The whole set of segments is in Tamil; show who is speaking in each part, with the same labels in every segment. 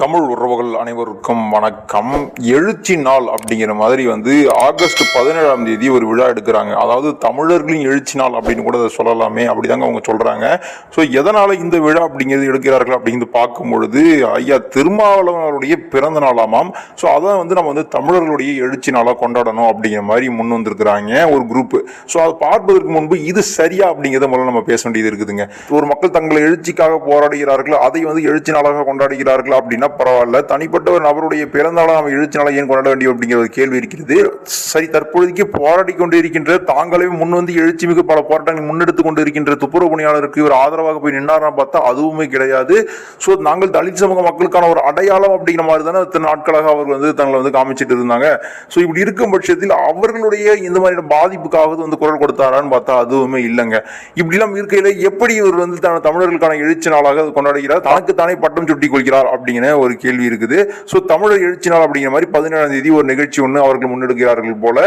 Speaker 1: தமிழ் உறவுகள் அனைவருக்கும் வணக்கம். எழுச்சி நாள் அப்படிங்கிற மாதிரி வந்து ஆகஸ்ட் பதினேழாம் தேதி ஒரு விழா எடுக்கிறாங்க. அதாவது தமிழர்களின் எழுச்சி நாள் அப்படின்னு கூட அதை சொல்லலாமே அப்படிதாங்க அவங்க சொல்கிறாங்க ஸோ எதனால் இந்த விழா அப்படிங்கிறது எடுக்கிறார்கள் அப்படிங்கிறது பார்க்கும் பொழுது ஐயா திருமாவளவனுடைய பிறந்த நாளாமாம். ஸோ அதை வந்து நம்ம வந்து தமிழர்களுடைய எழுச்சி நாளாக கொண்டாடணும் அப்படிங்கிற மாதிரி முன் வந்திருக்கிறாங்க ஒரு குரூப் ஸோ அதை பார்ப்பதற்கு முன்பு இது சரியா அப்படிங்கிறத முதல்ல நம்ம பேச வேண்டியது இருக்குதுங்க. ஒரு மக்கள் தங்களை எழுச்சிக்காக போராடுகிறார்கள் அதை வந்து எழுச்சி நாளாக கொண்டாடுகிறார்கள் அப்படின்னா பரவாயில்ல தனிப்பட்ட ஒரு நபருடைய பிறந்த நாம் எழுச்சி நாளை ஏன் கொண்டாட வேண்டிய அப்படிங்கிற ஒரு கேள்வி இருக்கிறது. சரி தற்பொழுதைக்கு போராடி கொண்டு இருக்கின்ற தாங்களே முன் வந்து எழுச்சி மிகு பல போராட்டங்களை முன்னெடுத்து கொண்டு இருக்கின்ற துப்புரவு பணியாளருக்கு இவர் ஆதரவாக போய் நின்றாரா பார்த்தா அதுவுமே கிடையாது. ஸோ நாங்கள் தலித் சமூக மக்களுக்கான ஒரு அடையாளம் அப்படிங்கிற மாதிரி தானே இத்தனை நாட்களாக அவர்கள் வந்து தங்களை வந்து காமிச்சிட்டு இருந்தாங்க. ஸோ இப்படி இருக்கும் பட்சத்தில் அவர்களுடைய இந்த மாதிரியான பாதிப்புக்காக வந்து குரல் கொடுத்தாரான்னு பார்த்தா அதுவுமே இல்லைங்க. இப்படிலாம் இருக்கையில் எப்படி இவர் வந்து தன தமிழர்களுக்கான எழுச்சி நாளாக கொண்டாடுகிறார்? தனக்கு தானே பட்டம் சுட்டி கொள்கிறார் அப்படிங்கிற ஒரு கேள்வி இருக்குது. ஸோ தமிழர் எழுச்சி நாள் அப்படிங்கிற மாதிரி பதினேழாம் தேதி ஒரு நிகழ்ச்சி ஒன்று அவர்கள் முன்னெடுக்கிறார்கள் போல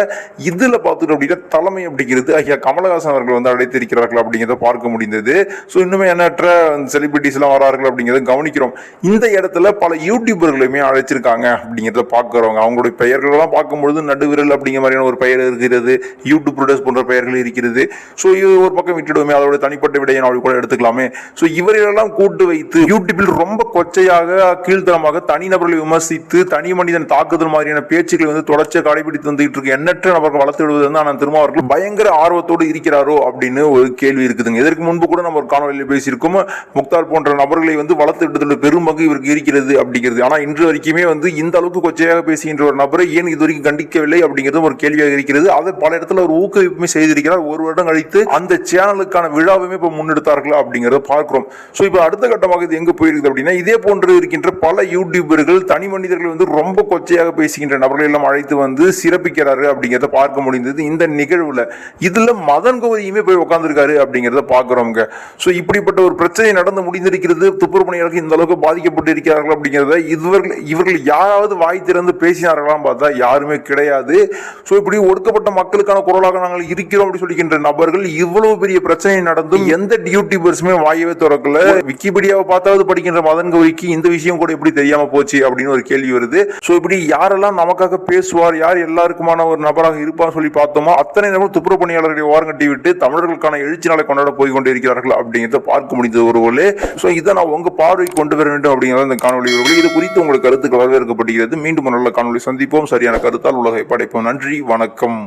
Speaker 1: இதில் பார்த்துட்டு அப்படின்னா தலைமை அப்படிங்கிறது ஐயா கமலஹாசன் அவர்கள் வந்து அழைத்திருக்கிறார்கள் அப்படிங்கிறத பார்க்க முடிந்தது. ஸோ இன்னுமே எண்ணற்ற செலிபிரிட்டிஸ் எல்லாம் வரார்கள் அப்படிங்கிறத கவனிக்கிறோம். இந்த இடத்துல பல யூடியூபர்களுமே அழைச்சிருக்காங்க அப்படிங்கிறத பார்க்குறவங்க அவங்களுடைய பெயர்களெல்லாம் பார்க்கும்பொழுது நடுவிரல் அப்படிங்கிற மாதிரியான ஒரு பெயர் இருக்கிறது. யூடியூப் ப்ரொடியூஸ் போன்ற பெயர்கள் இருக்கிறது. ஸோ இது ஒரு பக்கம் விட்டுடுவோமே அதோட தனிப்பட்ட விடையை நான் கூட எடுத்துக்கலாமே. ஸோ இவரையெல்லாம் கூட்டு வைத்து யூடியூபில் ரொம்ப கொச்சையாக கீழ் கீழ்த்தரமாக தனிநபர்களை விமர்சித்து தனி மனிதன் தாக்குதல் மாதிரியான பேச்சுக்களை வந்து தொடர்ச்சியாக கடைபிடித்து வந்துட்டு இருக்கு எண்ணற்ற நபர்கள் வளர்த்து விடுவது வந்து ஆனால் திரும்ப அவர்கள் பயங்கர ஆர்வத்தோடு இருக்கிறாரோ அப்படின்னு ஒரு கேள்வி இருக்குதுங்க. இதற்கு முன்பு கூட நம்ம ஒரு காணொலியில் பேசியிருக்கோம். முக்தார் போன்ற நபர்களை வந்து வளர்த்து விடுதல் பெரும் பங்கு இவருக்கு இருக்கிறது அப்படிங்கிறது. ஆனால் இன்று வரைக்குமே வந்து இந்த அளவுக்கு கொச்சையாக பேசுகின்ற ஒரு நபரை ஏன் இது வரைக்கும் கண்டிக்கவில்லை அப்படிங்கிறதும் ஒரு கேள்வியாக இருக்கிறது. அதை பல இடத்துல ஒரு ஊக்குவிப்புமே செய்திருக்கிறார். ஒரு வருடம் கழித்து அந்த சேனலுக்கான விழாவுமே இப்போ முன்னெடுத்தார்களா அப்படிங்கிறத பார்க்கிறோம். ஸோ இப்போ அடுத்த கட்டமாக இது எங்க போயிருக்குது அப்படின்னா இதே போன்று இருக்கின்ற பல யூடியூபர்கள் தனி மனிதர்கள் வந்து ரொம்ப கொச்சையாக பேசுகின்ற நபர்களை எல்லாம் அழைத்து வந்து சிறப்பிக்கிறாரு அப்படிங்கிறத பார்க்க முடிந்தது. இந்த நிகழ்வுல இதுல மதன் கௌரியுமே போய் உட்கார்ந்துருக்காரு அப்படிங்கிறத பார்க்குறோங்க ஸோ இப்படிப்பட்ட ஒரு பிரச்சனை நடந்து முடிந்திருக்கிறது துப்புரவு இந்த அளவுக்கு பாதிக்கப்பட்டு இருக்கிறார்கள் அப்படிங்கிறத இவர்கள் இவர்கள் யாராவது வாய் திறந்து பேசினார்களாம் பார்த்தா யாருமே கிடையாது. ஸோ இப்படி ஒடுக்கப்பட்ட மக்களுக்கான குரலாக நாங்கள் இருக்கிறோம் அப்படி சொல்லிக்கின்ற நபர்கள் இவ்வளவு பெரிய பிரச்சனை நடந்தும் எந்த யூடியூபர்ஸுமே வாயவே திறக்கல. விக்கிபீடியாவை பார்த்தாவது படிக்கின்ற மதன் கௌரிக்கு இந்த விஷயம் கூட எப்படி தெரியாம போச்சு அப்படின்னு ஒரு கேள்வி வருது. ஸோ இப்படி யாரெல்லாம் நமக்காக பேசுவார் யார் எல்லாருக்குமான ஒரு நபராக இருப்பான்னு சொல்லி பார்த்தோமோ அத்தனை நபர் துப்புரவு பணியாளர்களை ஓரங்கட்டி விட்டு தமிழர்களுக்கான எழுச்சி நாளை கொண்டாட போய் கொண்டு இருக்கிறார்கள் அப்படிங்கிறத பார்க்க முடிந்தது ஒருவர்களே ஸோ இதை நான் உங்க பார்வை கொண்டு வர வேண்டும் அப்படிங்கிறத இந்த காணொலி ஒருவர்களே. இது குறித்து உங்களுக்கு கருத்துக்கள் வரவேற்கப்படுகிறது. மீண்டும் நல்ல காணொலி சந்திப்போம். சரியான கருத்தால் உலகை படைப்போம். நன்றி வணக்கம்.